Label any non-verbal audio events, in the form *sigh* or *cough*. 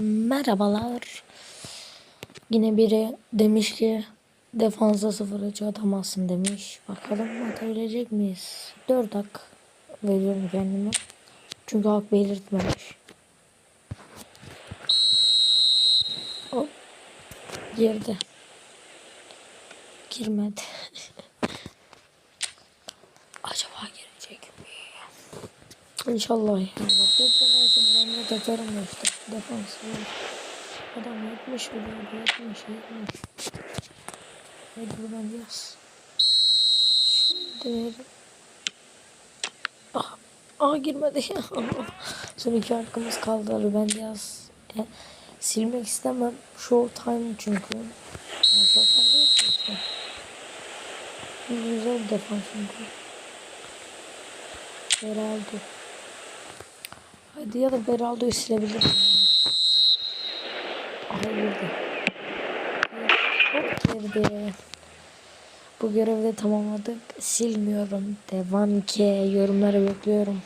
Merhabalar. Yine biri demiş ki defansa sıfır açı atamazsın demiş. Bakalım atabilecek miyiz? 4 hak veriyorum kendime. Çünkü hak belirtmemiş. Hop. Girdi. Girmedi. *laughs* Acaba girecek mi? İnşallah ya. De takarım ya işte. Defans. Adam 70 vuruyor. 70 70. Hadi buradan yaz. Şimdi Ah, ah girmedi ya. *laughs* Son iki hakkımız kaldı ben yaz. E, silmek istemem. Show time çünkü. Ya, show time değil işte. Güzel defans çünkü. Beraldo. Hadi ya da Beraldo'yu girdi. Hop girdi. Bu görevi de tamamladık. Silmiyorum. Devam ki. Yorumları bekliyorum.